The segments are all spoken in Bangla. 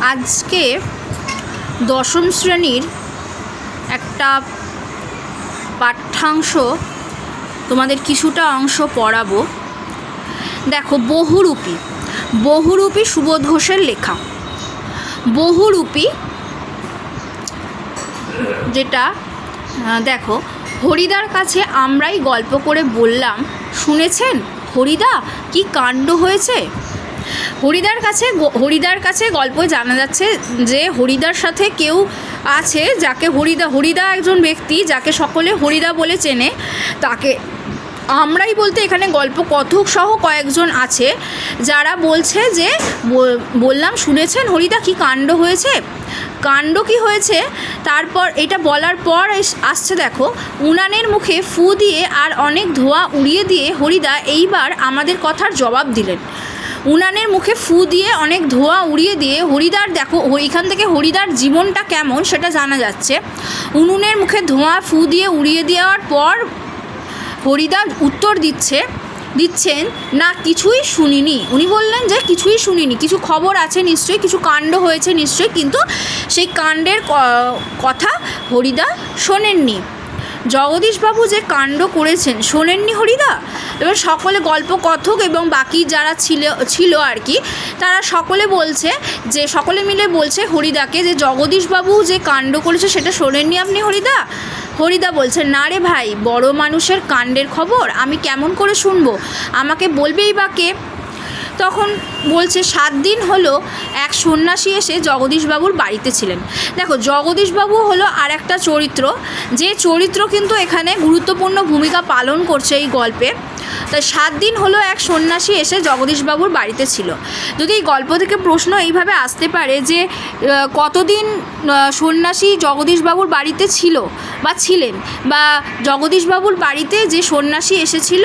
আজকে দশম শ্রেণির একটা পাঠ্যাংশ তোমাদের কিছুটা অংশ পড়াবো। দেখো, বহুরূপী। বহুরূপী সুবোধ ঘোষের লেখা। বহুরূপী যেটা দেখো, হরিদার কাছে আমরাই গল্প করে বললাম, শুনেছেন? হরিদা, কি কাণ্ড হয়েছে? হরিদার কাছে হরিদার কাছে গল্প জানা যাচ্ছে যে হরিদার সাথে কেউ আছে যাকে হরিদা হরিদা একজন ব্যক্তি যাকে সকলে হরিদা বলে চেনে। তাকে আমরাই বলতে এখানে গল্প কথক সহ কয়েকজন আছে যারা বলছে যে বললাম শুনেছেন হরিদা কি কাণ্ড হয়েছে? কাণ্ড কি হয়েছে? তারপর এটা বলার পর আসছে দেখো, উনানের মুখে ফু দিয়ে আর অনেক ধোঁয়া উড়িয়ে দিয়ে হরিদা এইবার আমাদের কথার জবাব দিলেন। উনানের মুখে ফু দিয়ে অনেক ধোঁয়া উড়িয়ে দিয়ে, হরিদার, দেখো এখান থেকে হরিদার জীবনটা কেমন সেটা জানা যাচ্ছে। উনুনের মুখে ধোঁয়া ফু দিয়ে উড়িয়ে দেওয়ার পর হরিদা উত্তর দিচ্ছে, দিচ্ছেন, না, কিছুই শুনিনি। উনি বললেন যে, কিছুই শুনিনি। কিছু খবর আছে নিশ্চয়ই, কিছু কাণ্ড হয়েছে নিশ্চয়ই, কিন্তু সেই কাণ্ডের কথা হরিদা শোনেননি। জগদীশবাবু যে কাণ্ড করেছেন, শোনেননি হরিদা? এবার সকলে গল্প কথক এবং বাকি যারা ছিল ছিল আর কি, তারা সকলে বলছে যে, সকলে মিলে বলছে হরিদাকে যে, জগদীশবাবু যে কাণ্ড করেছে সেটা শোনেননি আপনি হরিদা? হরিদা বলছে, না রে ভাই, বড় মানুষের কাণ্ডের খবর, আমি কেমন করে শুনব? আমাকে বলবেই বা কে? তখন বলছে, সাত দিন হলো এক সন্ন্যাসী এসে জগদীশবাবুর বাড়িতে ছিলেন। দেখো, জগদীশবাবু হলো আর একটা চরিত্র। যে চরিত্র কিন্তু এখানে গুরুত্বপূর্ণ ভূমিকা পালন করছে এই গল্পে। তাই সাত দিন হলো এক সন্ন্যাসী এসে জগদীশবাবুর বাড়িতে ছিল। যদি এই গল্প থেকে প্রশ্ন এইভাবে আসতে পারে যে কতদিন সন্ন্যাসী জগদীশবাবুর বাড়িতে ছিল বা ছিলেন বা জগদীশবাবুর বাড়িতে যে সন্ন্যাসী এসেছিল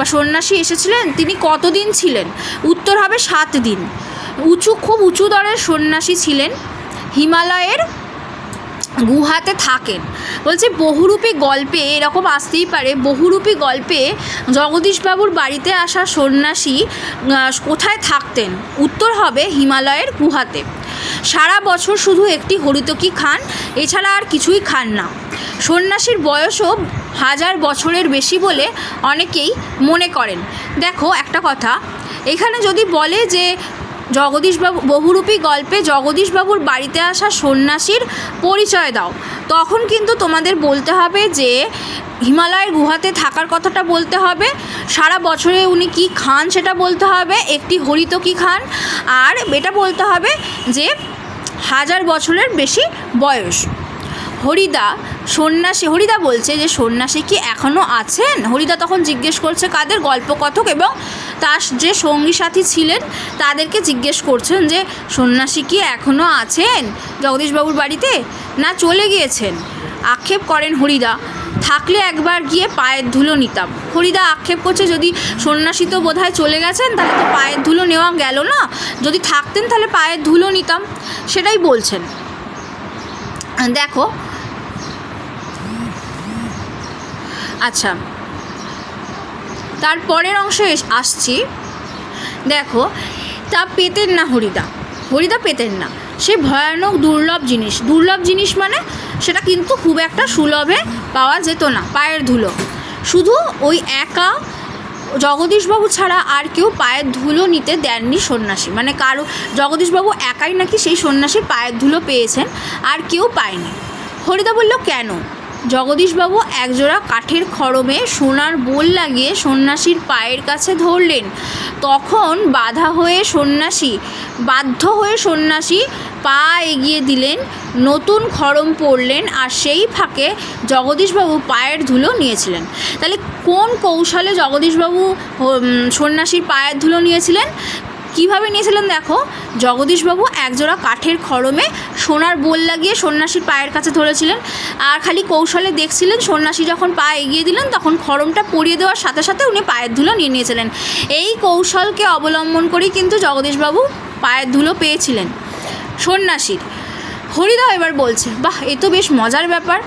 বা সন্ন্যাসী এসেছিলেন, তিনি কতদিন ছিলেন? উত্তর হবে সাত দিন। উঁচু, খুব উঁচু দরের সন্ন্যাসী ছিলেন। হিমালয়ের গুহাতে থাকেন। বলছে, বহুরূপী গল্পে এরকম আসতেই পারে, বহুরূপী গল্পে জগদীশবাবুর বাড়িতে আসা সন্ন্যাসী কোথায় থাকতেন? উত্তর হবে হিমালয়ের গুহাতে। সারা বছর শুধু একটি হরিতকি খান, এছাড়া আর কিছুই খান না। সন্ন্যাসীর বয়সও হাজার বছরের বেশি বলে অনেকেই মনে করেন। দেখো একটা কথা, এখানে যদি বলে যে জগদীশবাবু বহুরূপী গল্পে জগদীশবাবুর বাড়িতে আসা সন্ন্যাসীর পরিচয় দাও। তখন কিন্তু তোমাদের বলতে হবে যে, হিমালয়ের গুহাতে থাকার কথাটা বলতে হবে। সারা বছরে উনি কি খান সেটা বলতে হবে। একটি হরিত কি খান। আর এটা বলতে হবে যে, হাজার বছরের বেশি বয়স। হরিদা সন্ন্যাসী, হরিদা বলছে যে সন্ন্যাসী কি এখনও আছেন? হরিদা তখন জিজ্ঞেস করছে কাদের গল্পকথক এবং তার যে সঙ্গী সাথী ছিলেন তাদেরকে জিজ্ঞেস করছেন যে সন্ন্যাসী কি এখনও আছেন? জগদীশবাবুর বাড়িতে? না, চলে গিয়েছেন। আক্ষেপ করেন হরিদা, থাকলে একবার গিয়ে পায়ের ধুলো নিতাম। হরিদা আক্ষেপ করছে, যদি সন্ন্যাসী তো বোধহয় চলে গেছেন, তাহলে তো পায়ের ধুলো নেওয়া গেল না। যদি থাকতেন তাহলে পায়ের ধুলো নিতাম, সেটাই বলছেন। দেখো আচ্ছা। তার পরের অংশে আসছি। দেখো, তা পেতেন না হরিদা। হরিদা পেতেন না। সে ভয়ানক, দুর্লভ জিনিস। দুর্লভ জিনিস মানে সেটা কিন্তু খুব একটা সুলভে পাওয়া যেত না, পায়ের ধুলো। শুধু ওই একা জগদীশবাবু ছাড়া আর কেউ পায়ের ধুলো নিতে দেননি সন্ন্যাসী। মানে কারও জগদীশবাবু একাই নাকি সেই সন্ন্যাসী পায়ের ধুলো পেয়েছেন, আর কেউ পায়নি। হরিদা বলল, কেন? জগদীশবাবু একজোড়া কাঠের খড়মে সোনার বোল লাগিয়ে সন্ন্যাসীর পায়ের কাছে ধরলেন। তখন বাধা হয়ে সন্ন্যাসী, বাধ্য হয়ে সন্ন্যাসী পা এগিয়ে দিলেন, নতুন খড়ম পড়লেন আর সেই ফাঁকে জগদীশবাবু পায়ের ধুলো নিয়েছিলেন। তাহলে কোন কৌশলে জগদীশবাবু সন্ন্যাসীর পায়ের ধুলো নিয়েছিলেন? কীভাবে নিয়েছিলেন দেখো? জগদীশবাবু একজোড়া কাঠের খড়মে সোনার বোল লাগিয়ে সন্ন্যাসীর পায়ের কাছে ধরেছিলেন। আর খালি কৌশলে দেখছিলেন, সন্ন্যাসী যখন পা এগিয়ে দিলেন, তখন খড়মটা পরিয়ে দেওয়ার সাথে সাথে উনি পায়ের ধুলো নিয়ে নিয়েছিলেন। এই কৌশলকে অবলম্বন করেই কিন্তু জগদীশবাবু পায়ের ধুলো পেয়েছিলেন সন্ন্যাসীর। হরিদা এবার বলছে, বাহ, এ তো বেশ মজার ব্যাপার।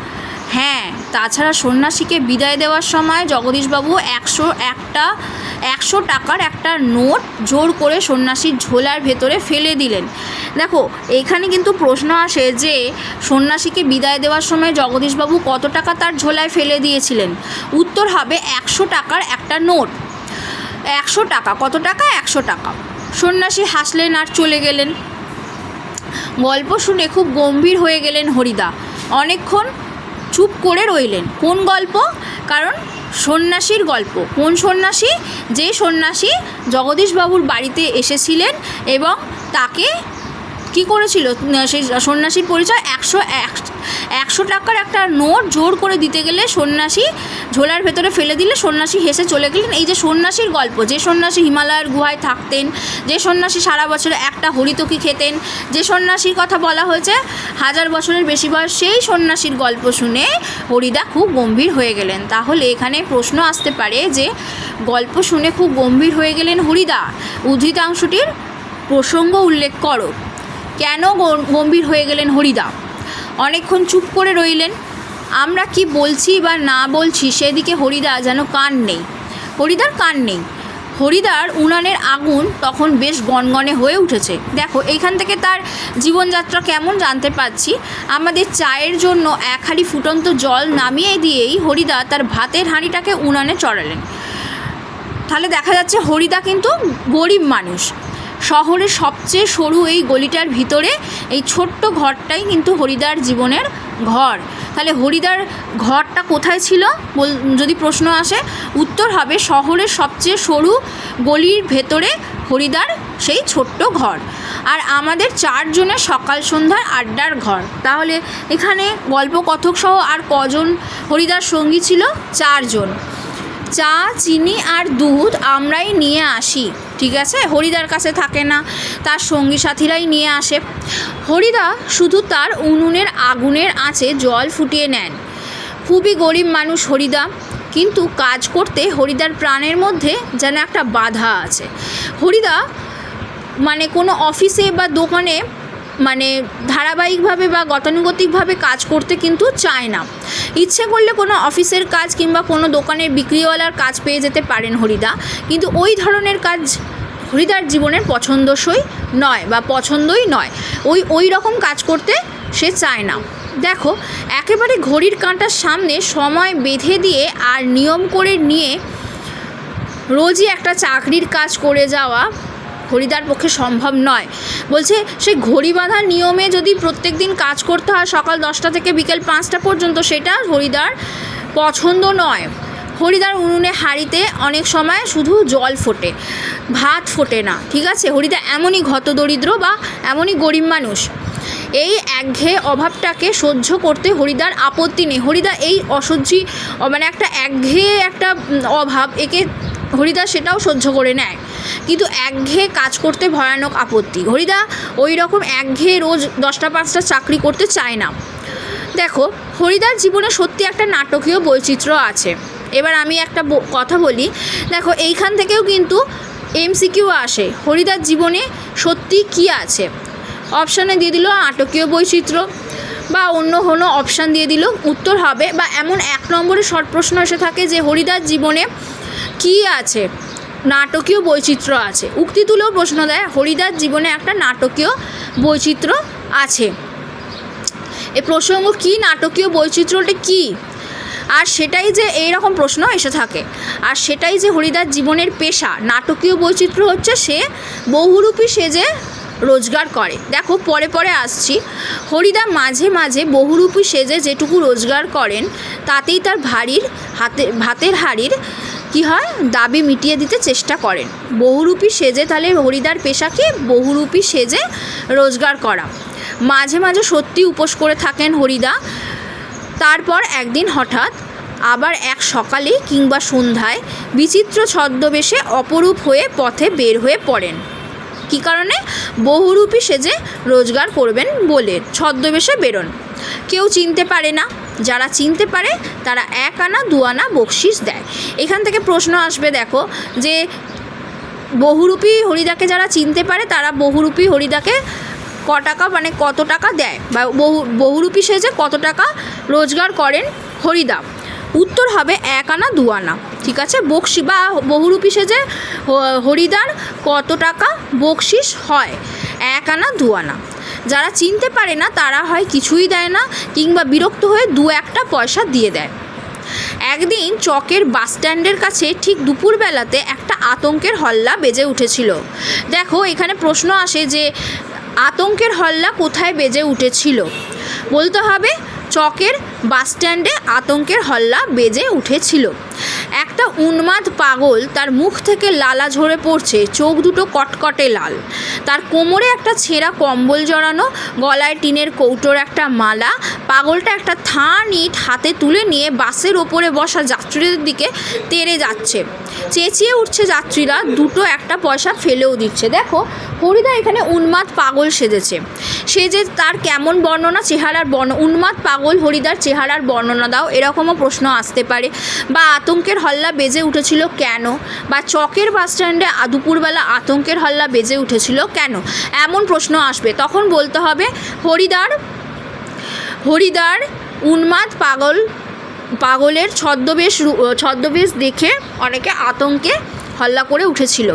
হ্যাঁ তাছাড়া সন্ন্যাসীকে বিদায় দেওয়ার সময় জগদীশবাবু একশো একটা একশো টাকার একটা নোট জোর করে সন্ন্যাসীর ঝোলার ভেতরে ফেলে দিলেন। দেখো, এখানে কিন্তু প্রশ্ন আসে যে সন্ন্যাসীকে বিদায় দেওয়ার সময় জগদীশবাবু কত টাকা তার ঝোলায় ফেলে দিয়েছিলেন? উত্তর হবে একশো টাকার একটা নোট। একশো টাকা, কত টাকা? একশো টাকা। সন্ন্যাসী হাসলেন আর চলে গেলেন। গল্প শুনে খুব গম্ভীর হয়ে গেলেন হরিদা। অনেকক্ষণ চুপ করে রইলেন। কোন গল্প? কারণ সন্ন্যাসীর গল্প। কোন সন্ন্যাসী? যে সন্ন্যাসী জগদীশবাবুর বাড়িতে এসেছিলেন এবং তাকে কি করেছিল? সেই সন্ন্যাসীর পরিচয় একশো এক, একশো টাকার একটা নোট জোর করে দিতে গেলে সন্ন্যাসী ঝোলার ভেতরে ফেলে দিলে সন্ন্যাসী হেসে চলে গেলেন। এই যে সন্ন্যাসীর গল্প, যে সন্ন্যাসী হিমালয়ের গুহায় থাকতেন, যে সন্ন্যাসী সারা বছরে একটা হরিতকি খেতেন, যে সন্ন্যাসীর কথা বলা হয়েছে, হাজার বছরের বেশি বয়স সেই সন্ন্যাসীর গল্প শুনে হরিদা খুব গম্ভীর হয়ে গেলেন। তাহলে এখানে প্রশ্ন আসতে পারে যে, গল্প শুনে খুব গম্ভীর হয়ে গেলেন হরিদা। উদ্ধৃতাংশটির প্রসঙ্গ উল্লেখ করো। কেন গম্ভীর হয়ে গেলেন হরিদা? অনেকক্ষণ চুপ করে রইলেন। আমরা কি বলছি বা না বলছি সেদিকে হরিদা যেন কান নেই। হরিদার কান নেই। হরিদার উনানের আগুন তখন বেশ গনগনে হয়ে উঠেছে। দেখো এইখান থেকে তার জীবনযাত্রা কেমন জানতে পাচ্ছি আমাদের চায়ের জন্য এক হাঁড়ি ফুটন্ত জল নামিয়ে দিয়েই হরিদা তার ভাতের হাঁড়িটাকে উনানে চড়ালেন। তাহলে দেখা যাচ্ছে হরিদা কিন্তু গরিব মানুষ। শহরের সবচেয়ে সরু এই গলিটার ভিতরে এই ছোট্ট ঘরটাই কিন্তু হরিদার জীবনের ঘর। তাহলে হরিদার ঘরটা কোথায় ছিল? বল, যদি প্রশ্ন আসে, উত্তর হবে শহরের সবচেয়ে সরু গলির ভেতরে হরিদার সেই ছোট্ট ঘর। আর আমাদের চারজনের সকাল সন্ধ্যার আড্ডার ঘর। তাহলে এখানে গল্প কথক সহ আর কজন হরিদার সঙ্গী ছিল? চারজন। চা, চিনি আর দুধ আমরাই নিয়ে আসি। ঠিক আছে? হরিদার কাছে থাকে না। তার সঙ্গী সাথীরাই নিয়ে আসে। হরিদা শুধু তার উনুনের আগুনের আঁচে জল ফুটিয়ে নেন। খুবই গরিব মানুষ হরিদা। কিন্তু কাজ করতে হরিদার প্রাণের মধ্যে যেন একটা বাধা আছে। হরিদা মানে কোনো অফিসে বা দোকানে মানে ধারাবাহিকভাবে বা গতানুগতিকভাবে কাজ করতে কিন্তু চায় না। ইচ্ছে করলে কোনো অফিসের কাজ কিংবা কোনো দোকানের বিক্রিওয়ালার কাজ পেয়ে যেতে পারেন হরিদা। কিন্তু ওই ধরনের কাজ হরিদার জীবনের পছন্দসই নয় বা পছন্দই নয়। ওই ওই রকম কাজ করতে সে চায় না। দেখো, একেবারে ঘড়ির কাঁটার সামনে সময় বেঁধে দিয়ে আর নিয়ম করে নিয়ে রোজই একটা চাকরির কাজ করে যাওয়া হরিদার পক্ষে সম্ভব নয়। বলছে, সেই ঘড়ি বাঁধা নিয়মে যদি প্রত্যেক দিন কাজ করতে হয় সকাল দশটা থেকে বিকেল পাঁচটা পর্যন্ত, সেটা হরিদার পছন্দ নয়। হরিদার উনুনে হাঁড়িতে অনেক সময় শুধু জল ফোটে, ভাত ফোটে না, ঠিক আছে? হরিদা এমনই ঘত দরিদ্র বা এমনই গরিব মানুষ। এই একঘেয়ে অভাবটাকে সহ্য করতে হরিদার আপত্তি নেই। হরিদা এই অসহ্যি মানে একটা একঘেয়ে একটা অভাব, একে হরিদা সেটাও সহ্য করে নেয়। কিন্তু একঘেয়ে কাজ করতে ভয়ানক আপত্তি। হরিদা ওই রকম একঘেয়ে রোজ দশটা পাঁচটা চাকরি করতে চায় না। দেখো, হরিদার জীবনে সত্যি একটা নাটকীয় বৈচিত্র্য আছে। এবার আমি একটা কথা বলি। দেখো, এইখান থেকেও কিন্তু এমসিকিউ আসে। হরিদার জীবনে সত্যি কি আছে? অপশানে দিয়ে দিল নাটকীয় বৈচিত্র্য বা অন্য কোনো অপশান দিয়ে দিল উত্তর হবে বা এমন এক নম্বরে শর্ট প্রশ্ন এসে থাকে যে হরিদার জীবনে কি আছে? নাটকীয় বৈচিত্র্য আছে। উক্তি তুলেও প্রশ্ন দেয় হরিদার জীবনে একটা নাটকীয় বৈচিত্র্য আছে। এ প্রসঙ্গ কি? নাটকীয় বৈচিত্র্যটা কি? আর সেটাই যে এই রকম প্রশ্ন এসে থাকে। আর সেটাই যে হরিদার জীবনের পেশা, নাটকীয় বৈচিত্র্য হচ্ছে সে বহুরূপী সেজে রোজগার করে। দেখো, পরে পরে আসছি। হরিদা মাঝে মাঝে বহুরূপী সেজে যেটুকু রোজগার করেন, তাতেই তার ভারীর হাতে, ভাতের হাড়ির কি হয়? দাবি মিটিয়ে দিতে চেষ্টা করেন। বহুরূপী সেজে তাহলে হরিদার পেশাকে বহুরূপী সেজে রোজগার করা। মাঝে মাঝে সত্যি উপোস করে থাকেন হরিদা। তারপর একদিন হঠাৎ আবার এক সকালে কিংবা সন্ধ্যায় বিচিত্র ছদ্মবেশে অপরূপ হয়ে পথে বের হয়ে পড়েন। কী কারণে? বহুরূপী সেজে রোজগার করবেন বলে ছদ্মবেশে বেরোন। কেউ চিনতে পারে না। যারা চিনতে পারে, তারা এক আনা, দু আনা বকশিস দেয়। এখান থেকে প্রশ্ন আসবে, দেখো, যে বহুরূপী হরিদাকে যারা চিনতে পারে, তারা বহুরূপী হরিদাকে ক টাকা মানে কত টাকা দেয়? বা বহু, বহুরূপী সেজে কত টাকা রোজগার করেন হরিদা। উত্তর হবে এক আনা, দু আনা, ঠিক আছে? বকশি, বা বহুরূপী সেজে হরিদার কত টাকা বকশিস হয়? এক আনা, দু আনা। যারা চিনতে পারে না, তারা হয় কিছুই দেয় না কিংবা বিরক্ত হয়ে দু একটা পয়সা দিয়ে দেয়। একদিন চকের বাস স্ট্যান্ডের কাছে ঠিক দুপুরবেলাতে একটা আতঙ্কের হল্লা বেজে উঠেছিল। দেখো, এখানে প্রশ্ন আসে যে, আতঙ্কের হল্লা কোথায় বেজে উঠেছিল? বলতে হবে চকের বাস স্ট্যান্ডে আতঙ্কের হল্লা বেজে উঠেছিল। একটা উন্মাদ পাগল তার মুখ থেকে লালা ঝরে পড়ছে, চোখ দুটো কটকটে লাল। তার কোমরে একটা ছেঁড়া কম্বল জড়ানো, গলায় টিনের কৌটোর একটা মালা, পাগলটা একটা থান ইট হাতে তুলে নিয়ে বাসের ওপরে বসা যাত্রীদের দিকে তেড়ে যাচ্ছে। চেঁচিয়ে উঠছে যাত্রীরা, দুটো একটা পয়সা ফেলেও দিচ্ছে। দেখো, হরিদা এখানে উন্মাদ পাগল সেজেছে। সে যে তার কেমন বর্ণনা, চেহারার বর্ণ, উন্মাদ পাগল হরিদার চেহারার বর্ণনা দাও, এরকমও প্রশ্ন আসতে পারে। বা আতঙ্কের হল্লা বেজে উঠেছিল কেন? বা চকের বাস স্ট্যান্ডে দুপুরবেলা আতঙ্কের হল্লা বেজে উঠেছিল কেন? এমন প্রশ্ন আসবে। তখন বলতে হবে, হরিদার হরিদার উন্মাদ পাগল পাগলের ছদ্মবেশ ছদ্মবেশ দেখে অনেকে আতঙ্কে হল্লা করে উঠেছিল।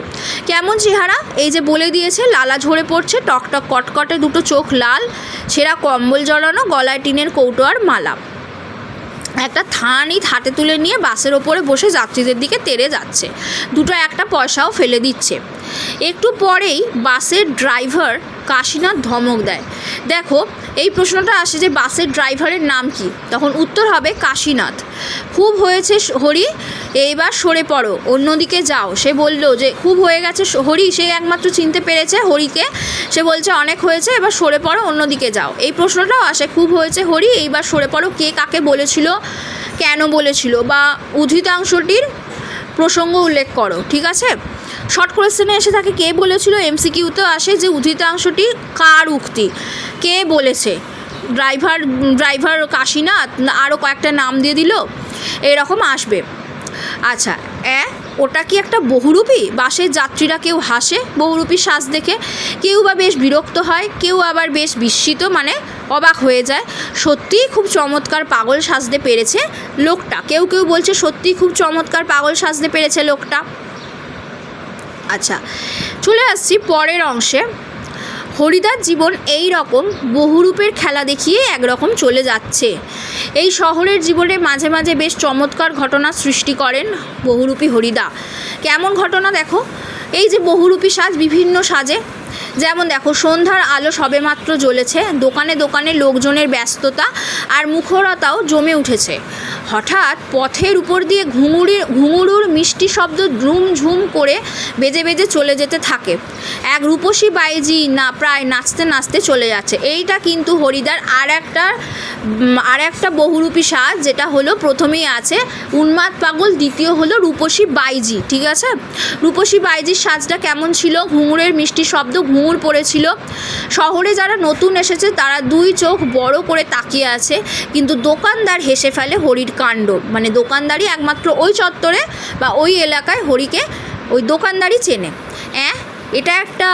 কেমন চেহারা? এই যে বলে দিয়েছে, লালা ঝরে পড়ছে টকটক কটকটে দুটো চোখ লাল ছেঁড়া কম্বল জড়ানো, গলায় টিনের কৌটো আর মালা। একটা থান ইট হাতে তুলে নিয়ে বাসের ওপরে বসে যাত্রীদের দিকে তেড়ে যাচ্ছে। দুটো একটা পয়সাও ফেলে দিচ্ছে। একটু পরেই বাসের ড্রাইভার কাশীনাথ ধমক দেয়। দেখো, এই প্রশ্নটা আসে যে বাসের ড্রাইভারের নাম কি? তখন উত্তর হবে কাশীনাথ। খুব হয়েছে হরি, এইবার সরে পড়ো, অন্যদিকে যাও। সে বলল যে খুব হয়ে গেছে হরি, সে একমাত্র চিনতে পেরেছে হরিকে। সে বলছে, অনেক হয়েছে, এবার সরে পড়ো, অন্যদিকে যাও। এই প্রশ্নটাও আসে খুব হয়েছে হরি, এইবার সরে পড়ো। কে কাকে বলেছিল, কেন বলেছিল? বা উদ্ধৃতাংশটির প্রসঙ্গ উল্লেখ করো, ঠিক আছে? শর্ট কোয়েশ্চেনে এসে থাকে কে বলেছিল? এমসিকিউতে আসে যে উদ্ধৃতাংশটি কার উক্তি? কে বলেছে? Driver driver Kashinath? আরও কয়েকটা নাম দিয়ে দিল? এরকম আসবে। আচ্ছা এ, ওটা কি একটা বহুরূপী? বাসের যাত্রীরা কেউ হাসে বহুরূপী শ্বাস দেখে? কেউ বা বেশ বিরক্ত হয়, কেউ আবার বেশ বিস্মিত মানে অবাক হয়ে যায়। সত্যিই খুব চমৎকার পাগল সাজতে পেরেছে লোকটা। কেউ কেউ বলছে, সত্যিই খুব চমৎকার পাগল সাজতে পেরেছে লোকটা। আচ্ছা চলে আসছি পরের অংশে। হরিদার জীবন এই রকম বহুরূপের খেলা দেখিয়ে একরকম চলে যাচ্ছে। এই শহরের জীবনে মাঝে মাঝে বেশ চমৎকার ঘটনা সৃষ্টি করেন বহুরূপী হরিদা। কেমন ঘটনা দেখো? এই যে বহুরূপী সাজ বিভিন্ন সাজে। যেমন দেখো, সন্ধ্যার আলো সবেমাত্র জ্বলেছে, দোকানে দোকানে লোকজনের ব্যস্ততা আর মুখরতাও জমে উঠেছে। হঠাৎ পথের উপর দিয়ে ঘুঙুরির ঘুঙুরুর মিষ্টি শব্দ ঝুম ঝুম করে বেজে বেজে চলে যেতে থাকে। এক রূপসী বাইজি না, প্রায় নাচতে নাচতে চলে যাচ্ছে। এইটা কিন্তু হরিদার আর একটা আর একটা বহুরূপী সাজ, যেটা হলো প্রথমেই আছে উন্মাদ পাগল, দ্বিতীয় হলো রূপসী বাইজি, ঠিক আছে? রূপসী বাইজির সাজটা কেমন ছিল? ঘুঙুরের মিষ্টি শব্দ ঘুঙুর পড়েছিল। শহরে যারা নতুন এসেছে, তারা দুই চোখ বড় করে তাকিয়ে আছে, কিন্তু দোকানদার হেসে ফেলে হরির কাণ্ড। মানে দোকানদারই একমাত্র ওই চত্বরে বা ওই এলাকায় হরিকে ওই দোকানদারই চেনে। অ্যাঁ? এটা একটা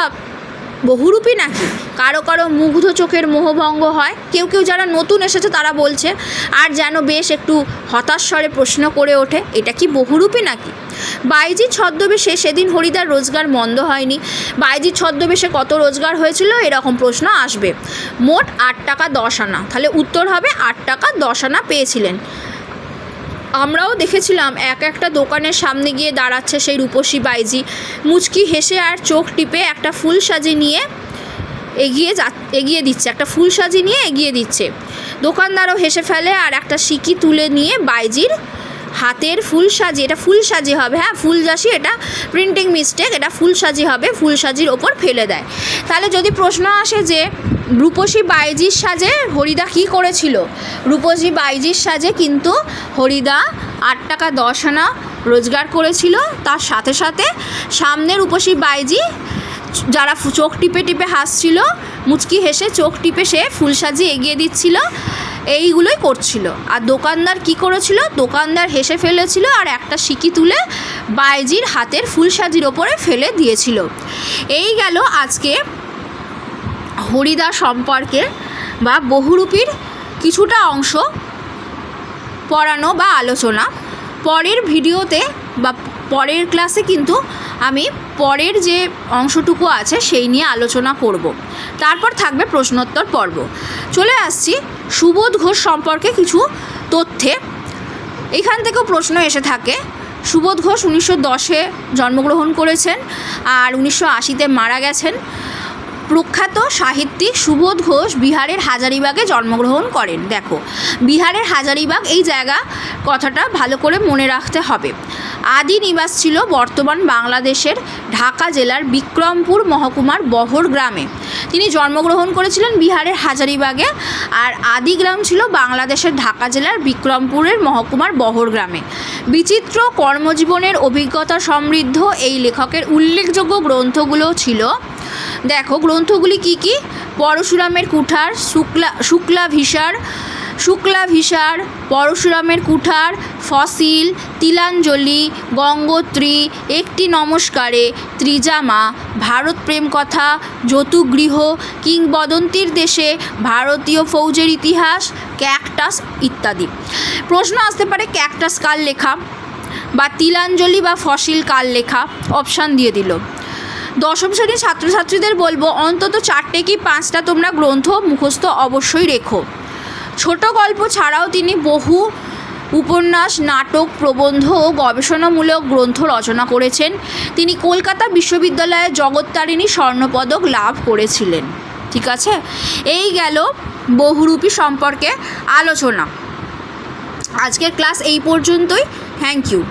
বহুরূপী নাকি? কারও কারও মুগ্ধ চোখের মোহভঙ্গ হয়। কেউ কেউ যারা নতুন এসেছে তারা বলছে, আর যেন বেশ একটু হতাশ স্বরে প্রশ্ন করে ওঠে, এটা কি বহুরূপী নাকি? বাইজি ছদ্মবেশে সেদিন হরিদার রোজগার মন্দ হয়নি। বাইজি ছদ্মবেশে কত রোজগার হয়েছিল, এরকম প্রশ্ন আসবে। মোট আট টাকা দশ আনা। তাহলে উত্তর হবে, আট টাকা দশ আনা পেয়েছিলেন। আমরাও দেখেছিলাম, এক একটা দোকানের সামনে গিয়ে দাঁড়াচ্ছে সেই রূপসী বাইজি। মুচকি হেসে আর চোখ টিপে একটা ফুল সাজি নিয়ে এগিয়ে যা, এগিয়ে দিচ্ছে, একটা ফুল সাজি নিয়ে এগিয়ে দিচ্ছে। দোকানদারও হেসে ফেলে আর একটা সিকি তুলে নিয়ে বাইজির হাতের ফুল সাজি, এটা ফুল সাজি হবে হ্যাঁ ফুল জাসি এটা প্রিন্টিং মিস্টেক এটা ফুল সাজি হবে, ফুল সাজির ওপর ফেলে দেয়। তাহলে যদি প্রশ্ন আসে যে রূপসী বাইজির সাজে হরিদা কী করেছিল? রূপসী বাইজির সাজে কিন্তু হরিদা আট টাকা দশ আনা রোজগার করেছিল। তার সাথে সাথে সামনের রূপসী বাইজি যারা চোখ টিপে টিপে হাসছিল, মুচকি হেসে চোখ টিপে সে ফুল সাজিয়ে এগিয়ে দিচ্ছিল, এইগুলোই করছিল। আর দোকানদার কি করেছিল? দোকানদার হেসে ফেলেছিল আর একটা সিকি তুলে বাইজির হাতের ফুল সাজির ওপরে ফেলে দিয়েছিল। এই গেল আজকে হরিদা সম্পর্কে বা বহুরূপীর কিছুটা অংশ পড়ানো বা আলোচনা। পরের ভিডিওতে বা পরের ক্লাসে কিন্তু আমি পরের যে অংশটুকু আছে সেই নিয়ে আলোচনা করব। তারপর থাকবে প্রশ্নোত্তর পর্ব। চলে আসছি সুবোধ ঘোষ সম্পর্কে কিছু তথ্যে। এখান থেকেও প্রশ্ন এসে থাকে, সুবোধ ঘোষ উনিশশো দশে জন্মগ্রহণ করেছেন আর উনিশশো আশিতে মারা গেছেন। প্রখ্যাত সাহিত্যিক সুবোধ ঘোষ বিহারের হাজারিবাগে জন্মগ্রহণ করেন। দেখো, বিহারের হাজারিবাগ এই জায়গা কথাটা ভালো করে মনে রাখতে হবে। আদি নিবাস ছিল বর্তমান বাংলাদেশের ঢাকা জেলার বিক্রমপুর মহকুমার বহর গ্রামে। তিনি জন্মগ্রহণ করেছিলেন বিহারের হাজারিবাগে আর আদি গ্রাম ছিল বাংলাদেশের ঢাকা জেলার বিক্রমপুরের মহকুমার বহর গ্রামে। বিচিত্র কর্মজীবনের অভিজ্ঞতা সমৃদ্ধ এই লেখকের উল্লেখযোগ্য গ্রন্থগুলো ছিল দেখো, গ্রন্থগুলি কি কি? পরশুরামের কুঠার, শুক্লা, শুক্লাভিসার শুক্লাভিসার, পরশুরামের কুঠার, ফসিল, তিলাঞ্জলি, গঙ্গোত্রী, একটি নমস্কারে, ত্রিজামা, ভারত প্রেম কথা, যতুগৃহ, কিংবদন্তির দেশে, ভারতীয় ফৌজের ইতিহাস, ক্যাকটাস ইত্যাদি। প্রশ্ন আসতে পারে, ক্যাকটাস কার লেখা? বা তিলাঞ্জলি বা ফসিল কার লেখা? অপশান দিয়ে দিল। দশম শ্রেণির ছাত্রছাত্রীদের বলব, অন্তত চারটে কি পাঁচটা তোমরা গ্রন্থ মুখস্থ অবশ্যই রেখো। ছোট গল্প ছাড়াও তিনি বহু উপন্যাস, নাটক, প্রবন্ধ ও গবেষণামূলক গ্রন্থ রচনা করেছেন। তিনি কলকাতা বিশ্ববিদ্যালয়ে জগত্তারিণী স্বর্ণপদক লাভ করেছিলেন। ঠিক আছে? এই গেল বহুরূপী সম্পর্কে আলোচনা। আজকের ক্লাস এই পর্যন্তই। Thank you